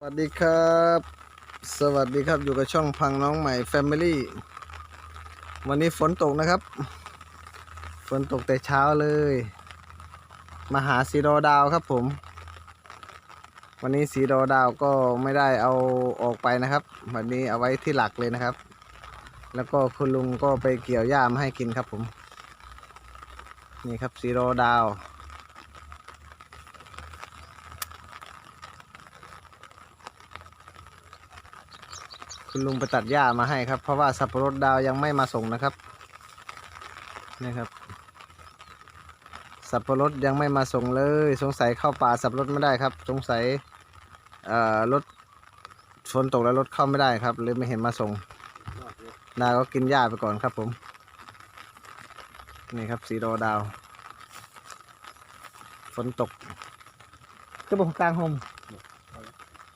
สวัสดีครับ สวัสดีครับอยู่กับช่องพังน้องใหม่ Family วันนี้ฝนตกนะครับ ฝนตกแต่เช้าเลย มาหาสีดอดาวครับผม วันนี้สีดอดาวก็ไม่ได้เอาออกไปนะครับ วันนี้เอาไว้ที่หลักเลยนะครับ แล้วก็คุณลุงก็ไปเกี่ยวหญ้ามาให้กินครับผม นี่ครับสีดอดาว คุณลุงไปตัดหญ้ามาให้ครับ เพราะว่าสับปะรดดาวยังไม่มาส่งนะครับนี่ครับ สับปะรดยังไม่มาส่งเลย สงสัยเข้าป่าสับปะรดไม่ได้ครับ สงสัยเอ่อรถฝนตกแล้วรถเข้าไม่ได้ครับเลยไม่เห็นมาส่งดาวก็กินหญ้าไปก่อนครับผม นี่ครับสีโดอดาว ฝนตกจะบอกกลางหม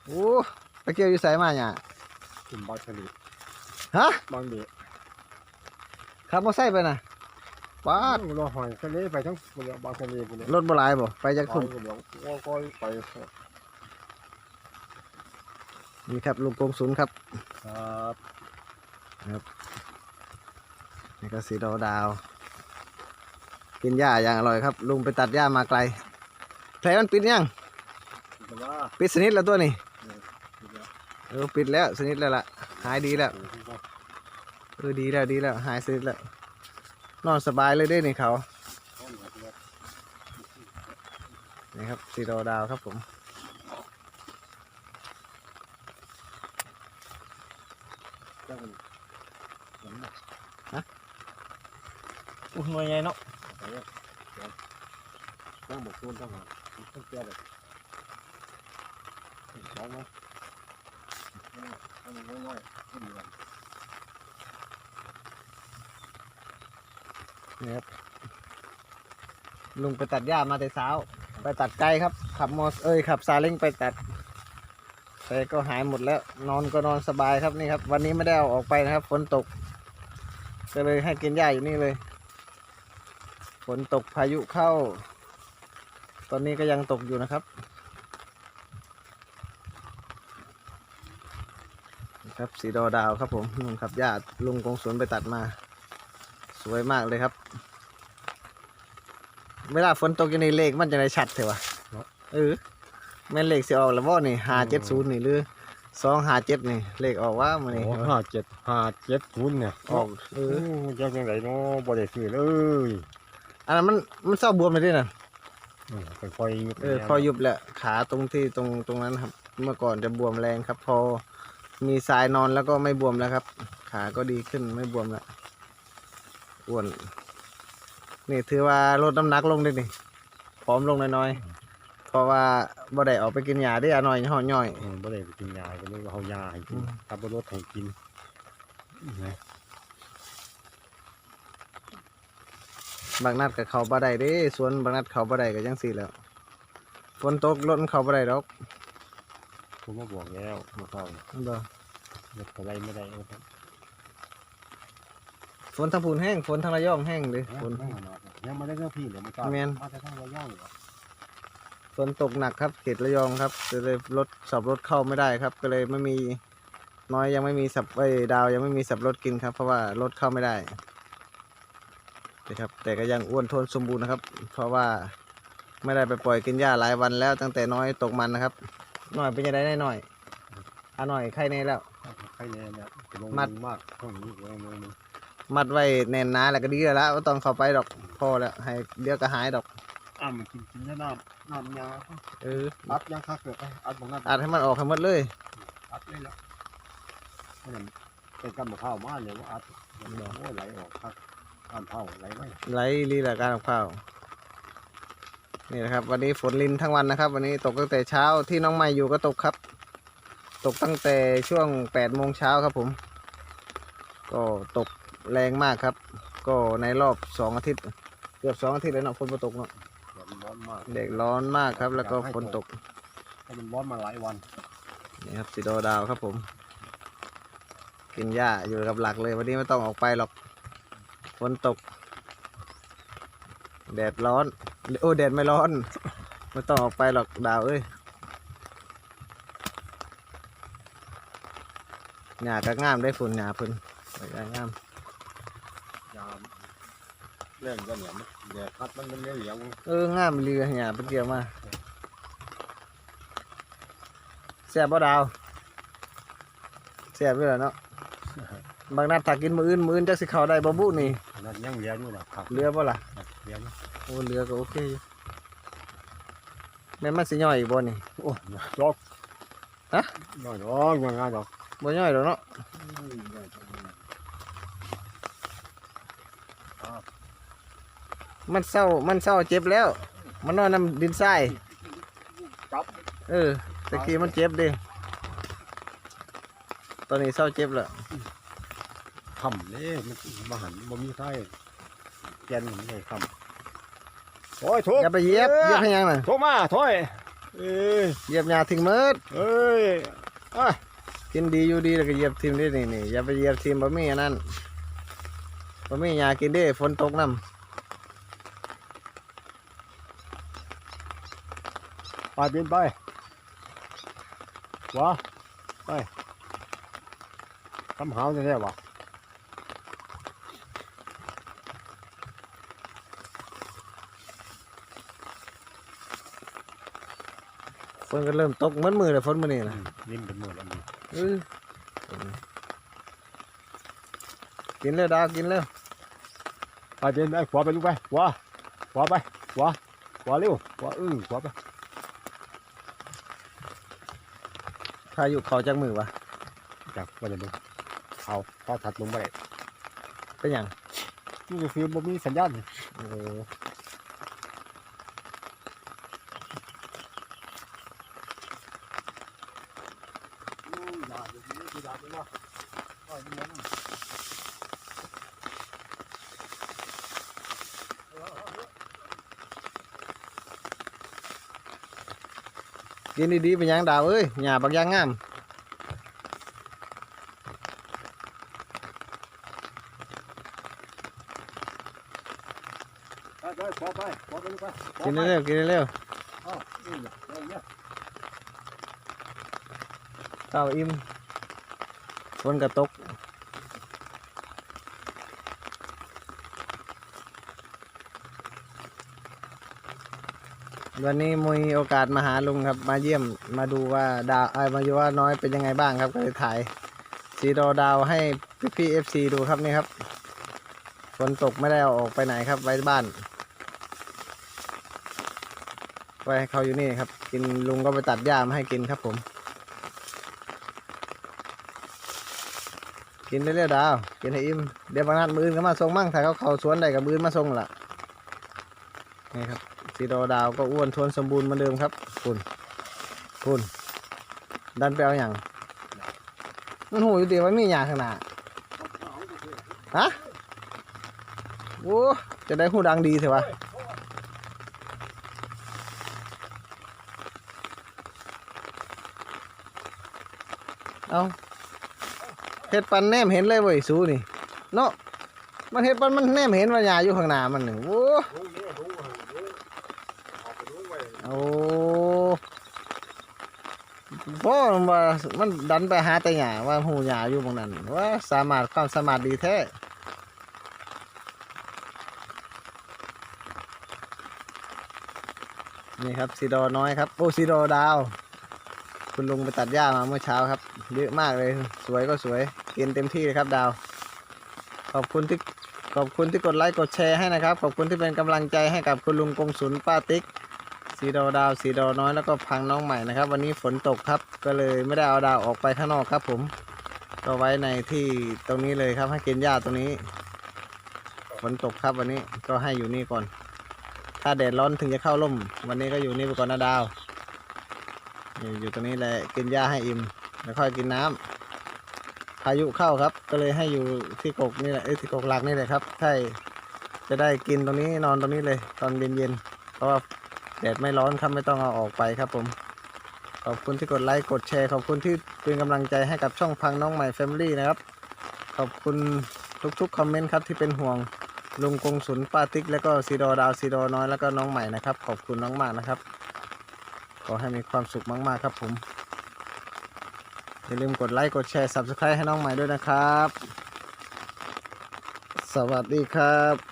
โอ้ไปเกี่ยวอยู่ไสมาเนี่ย กลุ่มบางชนิดฮะบางเดียขับมอไซค์ไปนะป้าดเราหอยทะเลไปทั้งเรือบางทะเลไปเลยรถบหลายบ่ไปจากไปทุ่งเดี๋ยวว่าก็ไปนี่ครับลุงกงศูนย์ครับครับนี่ก็สีดาวดาว กินหญ้าอย่างอร่อยครับ ลุงไปตัดหญ้ามาไกลแผลมันปิดยังแต่ว่าปิดสนิทแล้วตัวนี้เดี๋ยว เออปิดแล้วสนิทแล้วล่ะ หายดีแล้ว เออดีแล้วดีแล้ว หายสนิทแล้ว นอนสบายเลยด้นี่เขานี่ครับสีดาวดาวครับผมอุ้ยหน่วยใหญ่เนาะต้องบอกต้นต้องหาต้องแก้เลยสองนะ อันนี้ง่ยๆขึ้นเลยนี่ครับลุงไปตัดหญ้ามาแต่เช้า ไปตัดไกลครับ ขับมอสเอ้ยขับซาเล้งไปตัด แต่ก็หายหมดแล้ว นอนก็นอนสบายครับนี่ครับ วันนี้ไม่ได้เอาออกไปนะครับ ฝนตก ก็เลยให้กินหญ้าอยู่นี่เลย ฝนตกพายุเข้า ตอนนี้ก็ยังตกอยู่นะครับ ครับสีดอดาวครับผมลุงขับหญ้าลุงกงสวนไปตัดมา สวยมากเลยครับ เวลาฝนตกอย่างนี้เลขมันจะได้ชัดเถอะวะเออแม่นเลขสิออกแล้วว่านี่ห้าเจ็ดศูนย์นี่หรือสองห้าเจ็ดนี่ เลขออกว่ามันนี่โอ้ห้าเจ็ดห้าเจ็ดทุนเนี่ยออกเอเอออจะยังไงเนาะบ่ได้ซื้อเลยอันนั้นมันมันเศร้าบวมเลยด้วยนะไปคอยยุบเออพอยุบแหละขาตรงที่ตรงตรงนั้นครับ เมื่อก่อนจะบวมแรงครับ พอ มีทรายนอนแล้วก็ไม่บวมแล้วครับ ขาก็ดีขึ้นไม่บวมแล้วอ้วนนี่ถือว่าลดน้ำหนักลงด้วยนี่ผอมลงน้อยๆเพราะว่าบ่ได้ออกไปกินยาได้อหน่อยห่อย่อย เออบ่ได้ไปกินยาก็เลยเอายาให้กินอืม ขับรถให้กินนะบางนัดกับเขาบ่ได้เด้สวนบางนัดเขาบ่ได้ก็จังสี่แหล้วฝนตกรถมันเขาบ่ได้ดอก ผมมาบอกแล้วเมื่อก่อนนั่นบ่รถอะไรไม่ได้เอาครับฝนทางพูนแห้งฝนทางระยองแห้งเลยฝน ยังไม่ได้เจ้าพี่เลยมันก็แม่น มาจะทั้งระย่องเหรอฝนตกหนักครับเขตระยองครับก็เลยรถสับรถเข้าไม่ได้ครับ ก็เลยไม่มีน้อยยังไม่มีสับไอ้ยดาวยังไม่มีสับรถกินครับ เพราะว่ารถเข้าไม่ได้นะครับ แต่ก็ยังอ้วนทนสมบูรณ์นะครับ เพราะว่าไม่ได้ไปปล่อยกินหญ้าหลายวันแล้วตั้งแต่น้อยตกมันนะครับ หน่อยเป็นยังไงได้หน่อยอะหน่อยใครในแล้ว ใครเนี่ยเนี่ยจะลงมัดมากเท่านี้ลงลงลงมัดไว้แน่นหนาแล้วก็ดีแล้วละว่าต้องเข้าไปดอกพอแล้วให้เดี๋ยวก็หายดอก อะมันกินกินแล้วน้ำน้ำยาเอออัดยังคักเกิดไปอัดบางนัดอัดให้มันออกให้หมดเลยอัดเลยแล้วเพราะนั้นเป็นกำมะพร้าวมาเนี่ยว่าอัดมันโอ้ยไหลออกคักอันเผาไหลไว้ไล่ลีลาการของข้าว นี่นะครับวันนี้ฝนลินทั้งวันนะครับ วันนี้ตกตั้งแต่เช้าที่น้องใหม่อยู่ก็ตกครับ ตกตั้งแต่ช่วงแปดโมงเช้าครับผม ก็ตกแรงมากครับ ก็ในรอบสองอาทิตย์ เกือบสองอาทิตย์แล้วเนาะฝนมาตกเนาะเดี๋ยวมันร้อนมากเด็กร้อนมากครับ แล้วก็ฝนตกเพราะมันร้อนมาหลายวันนี่ครับสีโดดาวครับผม กินหญ้าอยู่กับหลักเลย วันนี้ไม่ต้องออกไปหรอกฝนตก แดดร้อน โอ้แดดไม่ร้อนไม่ต้องออกไปหรอกดาวเอ้ยหญ้าก็งามได้ฝุ่นหญ้าเพิ่นใบหญ้างามยามเล่นก็เนี่ยมันเดี๋ยวคัดมันมันเหลียวเอองามเรือหญ้าเพิ่นเกี่ยวมาแซ่บบ่ดาวแซ่บอยู่แล้วเนาะบางนัดถ้ากินมื้ออื่นมื้ออื่นจักสิเข้าได้บ่บุนี่อันนั้นยังเหลียวอยู่นะครับเรือบ่ล่ะเหลียวอยู่ โอ้เรือก็โอเคอยู่แม่นมันสิย่อยอีกบ่นี่ โอ้ดอกฮะน้อยดอกงานดอกบ่ย่อยดอกเนาะมันเศร้ามันเศร้าเจ็บแล้ว มันนอนน้ำดินทรายจับเออตะกี้มันเจ็บดิตอนนี้เศร้าเจ็บแล้วคำเลยมันมาหันบ่มีไส้แกนมันเลยคำ โอ้ยทุกอย่าไปเหยียบเหยียบให้ยังน่ะทุกมาถอยเอ้ยเหยียบหญ้าทิ้งหมืดเอ้ยอะกินดีอยู่ดีแล้วก็เหยียบทิ่มได้นี่นี่อย่าไปเหยียบทิ่มบะหมี่อันนั้นบะหมี่หญ้ากินเด้ฝนตกน้ไปบินไปวะไปคำหาวจะแท้วะำฝนก็เริ่มตกเหมือนมือเลยฝนมื้อนี้นะยินเป็นมือแล้วมันเออกินเลยดาวกินเลยไปบินไปขวาไปลูกไปขวาขวาไปขวาขวาเร็วขวาอื้อขวาไปพายุเขาจากมือวะจากไปเลยมึงเอาพอถัดลงไปเป็นหยังนี่ก็คือบ่มีสัญญาณโอ้ กินดีๆเป็นหยังดาวเอ้ยหญ้าบักอยางงามไปไปขวาไปขวาไปลูกไปกินเร็วๆกินเร็วอ้าวอื้อเอาเนี่ยๆ เต้าอิ่มฝนกระตกวันนี้มีโอกาสมาหาลุงครับ มาเยี่ยมมาดูว่าดาวเอ้มาดูว่าน้อยเป็นยังไงบ้างครับ ก็เลยถ่ายสีดอดาวให้พี่พี่เอฟซีดูครับนี่ครับฝนตกไม่ได้เอาออกไปไหนครับ ไว้บ้าน ไว้ให้เขาอยู่นี่ครับ กินลุงก็ไปตัดหญ้ามาให้กินครับผม กินเรื่อยดาว กินให้อิ่ม เดี๋ยวบางนัดมืออื่นก็มาส่งมั่งถ้าเขาเขาสวนใดกับมืออนมาส่งล่ะนี่ครับสีดอดาวก็อ้วนทวนสมบูรณ์เหมือนเดิมครับคุณคุณดันไปเอาอย่างมันหูอยู่ดีว่ามีอย่างข้างหน้าฮะโอ้จะได้หูดังดีเถอะวะเอา เฮ็ดปันแนมเห็นเลยเว้ยสูนี่เนาะมันเฮ็ดปันมันแนมเห็นว่าหญ้าอยู่ข้างหน้ามันนี่โอ้รู้นี่รู้รู้เอาไปรู้ไว้โอ้เพราะว่ามันดันไปหาแต่หยาว่าหูหยาอยู่ตรงนั้นว่าสามารถความสามารถดีแท้นี่ครับซีดอน้อยครับ โอ้ซีดอดาว คุณลุงไปตัดหญ้ามาเมื่อเช้าครับ เยอะมากเลย สวยก็สวย กินเต็มที่เลยครับดาว ขอบคุณที่ขอบคุณที่กดไลค์กดแชร์ให้นะครับ ขอบคุณที่เป็นกำลังใจให้กับคุณลุงกงสุนป้าติ๊กสีดอดาวสีดอน้อยแล้วก็พังน้องใหม่นะครับ วันนี้ฝนตกครับก็เลยไม่ได้เอาดาวออกไปข้างนอกครับผมก็ไว้ในที่ตรงนี้เลยครับให้กินหญ้าตรงนี้ฝนตกครับวันนี้ก็ให้อยู่นี่ก่อน ถ้าแดดร้อนถึงจะเข้าร่ม วันนี้ก็อยู่นี่ไปก่อนนะดาว อยู่ตรงนี้แหละกินหญ้าให้อิ่มแล้วค่อยกินน้ำ พายุเข้าครับ ก็เลยให้อยู่ที่กกนี่แหละเอ้ยที่กกหลักนี่แหละครับใช่จะได้กินตรงนี้นอนตรงนี้เลย ตอนเย็นๆเพราะว่าแดดไม่ร้อนครับไม่ต้องเอาออกไปครับผม ขอบคุณที่กดไลค์กดแชร์ ขอบคุณที่เป็นกำลังใจให้กับช่องพังน้องใหม่แฟมิลี่นะครับ ขอบคุณทุกๆคอมเมนต์ครับที่เป็นห่วงลุงกงสุนป้าติ๊กแล้วก็ซีดอดาวซีดอน้อยแล้วก็น้องใหม่นะครับ ขอบคุณน้องมากนะครับ ขอให้มีความสุขมากๆครับผม อย่าลืมกดไลค์ กดแชร์ Subscribe ให้น้องใหม่ด้วยนะครับ สวัสดีครับ